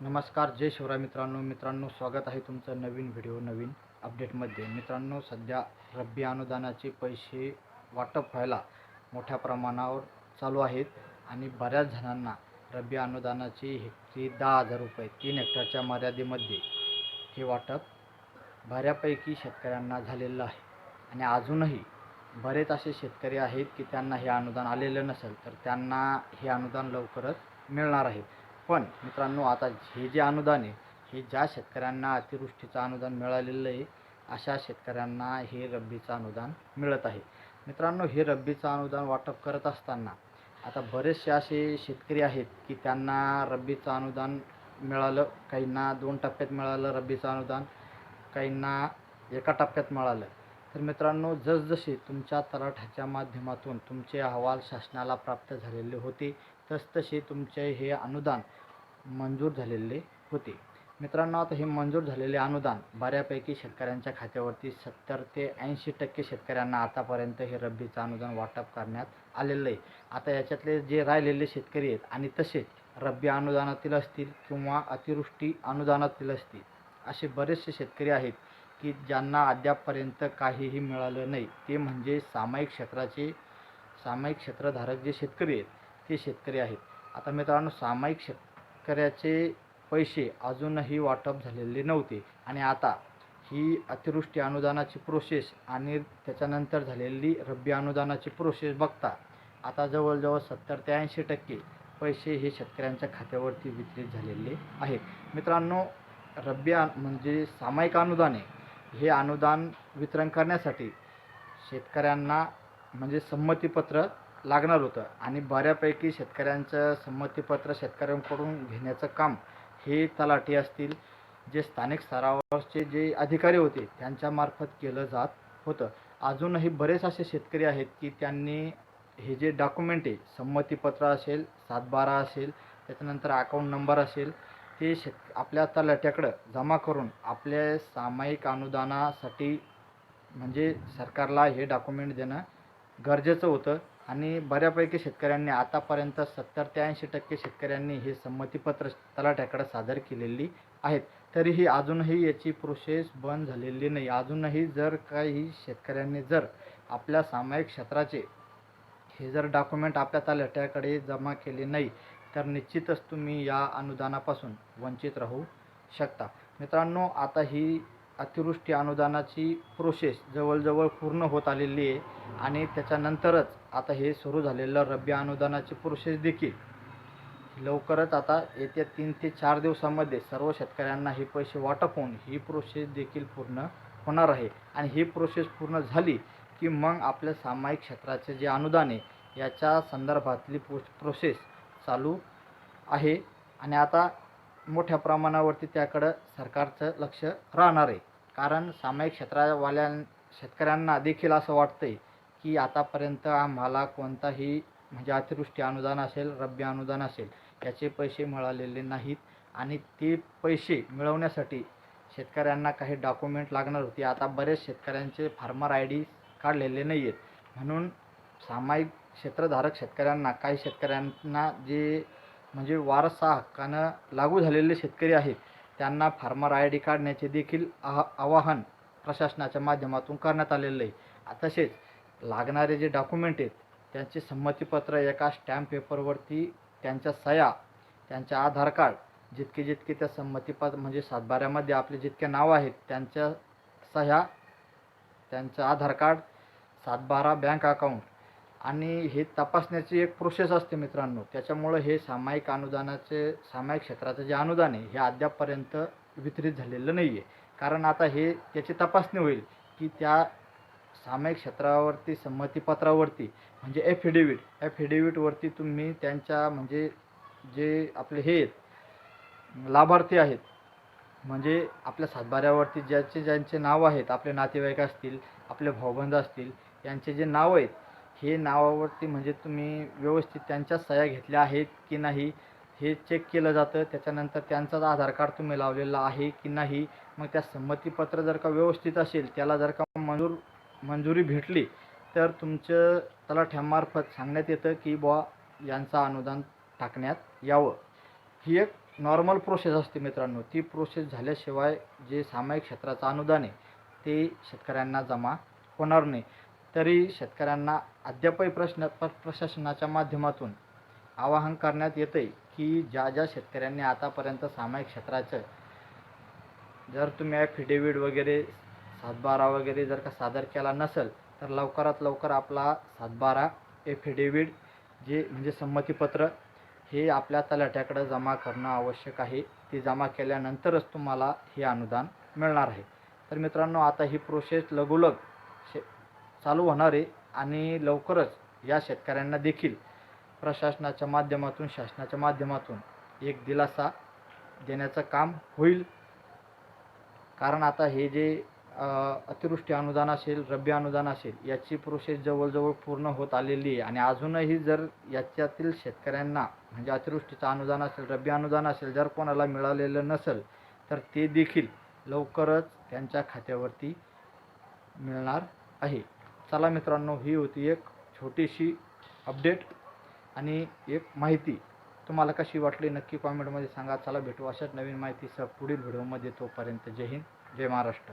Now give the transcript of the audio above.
नमस्कार जय शिवराय मित्रांनो. मित्रांनो स्वागत आहे तुमचं नवीन व्हिडिओ नवीन अपडेटमध्ये. मित्रांनो सध्या रब्बी अनुदानाचे पैसे वाटप व्हायला मोठ्या प्रमाणावर चालू आहेत आणि बऱ्याच जणांना रब्बी अनुदानाची हेक्टरी दहा हजार रुपये तीन हेक्टरच्या मर्यादेमध्ये हे वाटप बऱ्यापैकी शेतकऱ्यांना झालेलं आहे. आणि अजूनही बरेच असे शेतकरी आहेत की त्यांना हे अनुदान आलेलं नसेल तर त्यांना हे अनुदान लवकरच मिळणार आहे. पण मित्रांनो आता हे जे अनुदान आहे हे ज्या शेतकऱ्यांना अतिवृष्टीचं अनुदान मिळालेलं आहे अशा शेतकऱ्यांना हे रब्बीचं अनुदान मिळत आहे. मित्रांनो हे रब्बीचं अनुदान वाटप करत असताना आता बरेचसे असे शेतकरी आहेत की त्यांना रब्बीचं अनुदान मिळालं काहींना दोन टप्प्यात मिळालं रब्बीचं अनुदान काहींना एका टप्प्यात मिळालं. तर मित्रांनो जसजसे तुमच्या तलाठ्याच्या माध्यमातून तुमचे अहवाल शासनाला प्राप्त झालेले होते तसतसे तुमचे हे अनुदान मंजूर झालेले होते. मित्रांनो आता हे मंजूर झालेले अनुदान बऱ्यापैकी शेतकऱ्यांच्या खात्यावरती सत्तर ते ऐंशी टक्के शेतकऱ्यांना आतापर्यंत हे रब्बीचं अनुदान वाटप करण्यात आलेलं आहे. आता याच्यातले जे राहिलेले शेतकरी आहेत आणि तसेच रब्बी अनुदानातील असतील किंवा अतिवृष्टी अनुदानातील असतील असे बरेचसे शेतकरी आहेत की ज्यांना अद्यापपर्यंत काहीही मिळालं नाही. ते म्हणजे सामायिक क्षेत्राचे सामायिक क्षेत्रधारक जे शेतकरी आहेत ते शेतकरी आहेत. आता मित्रांनो सामायिक शेतकऱ्याचे पैसे अजूनही वाटप झालेले नव्हते आणि आता ही अतिवृष्टी अनुदानाची प्रोसेस आणि त्याच्यानंतर झालेली रब्बी अनुदानाची प्रोसेस बघता आता जवळजवळ सत्तर ते ऐंशी टक्के पैसे हे शेतकऱ्यांच्या खात्यावरती वितरित झालेले आहेत. मित्रांनो रब्बी म्हणजे सामायिक अनुदान आहे हे अनुदान वितरण करण्यासाठी शेतकऱ्यांना म्हणजे संमतीपत्र लागणार होतं. आणि बऱ्यापैकी शेतकऱ्यांचं संमतीपत्र शेतकऱ्यांकडून घेण्याचं काम हे तलाठी असतील जे स्थानिक स्तरावरचे जे अधिकारी होते त्यांच्यामार्फत केलं जात होतं. अजूनही बरेच असे शेतकरी आहेत की त्यांनी हे जे डॉक्युमेंट आहे संमतीपत्र असेल सातबारा असेल त्याच्यानंतर अकाउंट नंबर असेल ते शेत आपल्या तलाट्याकडं जमा करून आपल्या सामायिक अनुदानासाठी म्हणजे सरकारला हे डॉक्युमेंट देणं गरजेचं होतं. आणि बऱ्यापैकी शेतकऱ्यांनी आतापर्यंत सत्तर ते ऐंशी टक्के शेतकऱ्यांनी हे संमतीपत्र तलाट्याकडे सादर केलेली आहेत. तरीही अजूनही याची प्रोसेस बंद झालेली नाही. अजूनही जर काही शेतकऱ्यांनी जर आपल्या सामायिक क्षेत्राचे हे जर डॉक्युमेंट आपल्या तलाट्याकडे जमा केले नाही तर निश्चितच तुम्ही या अनुदानापासून वंचित राहू शकता. मित्रांनो आता ही अतिवृष्टी अनुदानाची प्रोसेस जवळजवळ पूर्ण होत आलेली आहे आणि त्याच्यानंतरच आता हे सुरू झालेलं रब्बी अनुदानाची प्रोसेस देखील. लवकरच आता येत्या तीन ते चार दिवसामध्ये सर्व शेतकऱ्यांना हे पैसे वाटप होऊन ही प्रोसेस देखील पूर्ण होणार आहे. आणि ही प्रोसेस पूर्ण झाली की मग आपल्या सामायिक क्षेत्राचे जे अनुदान आहे याच्या संदर्भातली प्रो प्रोसेस चालू आहे. आणि आता मोठ्या प्रमाणावरती त्याकडं सरकारचं लक्ष राहणार आहे. कारण सामायिक क्षेत्रावाल्या शेतकऱ्यांना देखील असं वाटतं आहे की आतापर्यंत आम्हाला कोणताही म्हणजे अतिवृष्टी अनुदान असेल रब्बी अनुदान असेल याचे पैसे मिळालेले नाहीत. आणि ते पैसे मिळवण्यासाठी शेतकऱ्यांना काही डॉक्युमेंट लागणार होती. आता बरेच शेतकऱ्यांचे फार्मर आय डी काढलेले नाही आहेत म्हणून सामायिक क्षेत्रधारक शेतकऱ्यांना काही शेतकऱ्यांना जे म्हणजे वारसा हक्कानं लागू झालेले शेतकरी आहेत. त्यांना फार्मर आय डी काढण्याचे देखील आह आवाहन प्रशासनाच्या माध्यमातून करण्यात आलेलं आहे. तसेच लागणारे जे डॉक्युमेंट आहेत त्यांचे संमतीपत्र एका स्टॅम्प पेपरवरती त्यांच्या सह्या त्यांच्या आधार कार्ड जितके जितके त्या संमतीपत्र म्हणजे सातबाऱ्यामध्ये आपले जितके नाव आहेत त्यांच्या सह्या त्यांचं आधार कार्ड सातबारा बँक अकाउंट आणि हे तपासण्याची एक प्रोसेस असते मित्रांनो. त्याच्यामुळं हे सामायिक अनुदानाचे सामायिक क्षेत्राचं जे अनुदान आहे हे अद्यापपर्यंत वितरित झालेलं नाही आहे कारण आता हे त्याची तपासणी होईल की त्या सामायिक क्षेत्रावरती संमतीपत्रावरती म्हणजे ॲफिडेविट ॲफिडेविटवरती तुम्ही त्यांच्या म्हणजे जे आपले हे आहेत लाभार्थी आहेत म्हणजे आपल्या सातबाऱ्यावरती ज्याचे ज्यांचे नाव आहेत आपले नातेवाईक असतील आपले भाऊबंद असतील यांचे जे नाव आहेत हे नावावरती म्हणजे तुम्ही व्यवस्थित त्यांच्या सह्या घेतल्या आहेत की नाही हे चेक केलं जातं. त्याच्यानंतर त्यांचाच आधार कार्ड तुम्ही लावलेला आहे की नाही मग त्या संमतीपत्र जर का व्यवस्थित असेल त्याला जर का मंजूर मंजुरी भेटली तर तुमचं त्याला ठ्यामार्फत सांगण्यात येतं की बुवा यांचं अनुदान टाकण्यात यावं. ही एक नॉर्मल प्रोसेस असते मित्रांनो. ती प्रोसेस झाल्याशिवाय जे सामायिक क्षेत्राचं अनुदान आहे ते शेतकऱ्यांना जमा होणार नाही. तरी शेतकऱ्यांना अद्यापही प्रश्न प्र प्रशासनाच्या माध्यमातून आवाहन करण्यात येतं आहे की ज्या ज्या शेतकऱ्यांनी आतापर्यंत सामायिक क्षेत्राचं जर तुम्ही ॲफिडेविट वगैरे सातबारा वगैरे जर का सादर केला नसेल तर लवकरात लवकर आपला सातबारा एफिडेविट जे म्हणजे संमतीपत्र हे आपल्या तलाठ्याकडं जमा करणं आवश्यक आहे. ते जमा केल्यानंतरच तुम्हाला हे अनुदान मिळणार आहे. तर मित्रांनो आता ही प्रोसेस लगोलग शे चालू होणार आहे आणि लवकरच या शेतकऱ्यांना देखील प्रशासनाच्या माध्यमातून शासनाच्या माध्यमातून एक दिलासा देण्याचं काम होईल. कारण आता हे जे अतिवृष्टी अनुदान असेल रब्बी अनुदान असेल याची प्रोसेस जवळजवळ पूर्ण होत आलेली आहे. आणि अजूनही जर याच्यातील शेतकऱ्यांना म्हणजे अतिवृष्टीचं अनुदान असेल रब्बी अनुदान असेल जर कोणाला मिळालेलं नसेल तर ते देखील लवकरच त्यांच्या खात्यावरती मिळणार आहे. चला मित्रांनो ही होती एक छोटीशी अपडेट आणि एक माहिती. तुम्हाला कशी वाटली नक्की कॉमेंटमध्ये सांगा. चला भेटू अशाच नवीन माहितीसह पुढील व्हिडिओमध्ये तोपर्यंत जय हिंद जय महाराष्ट्र.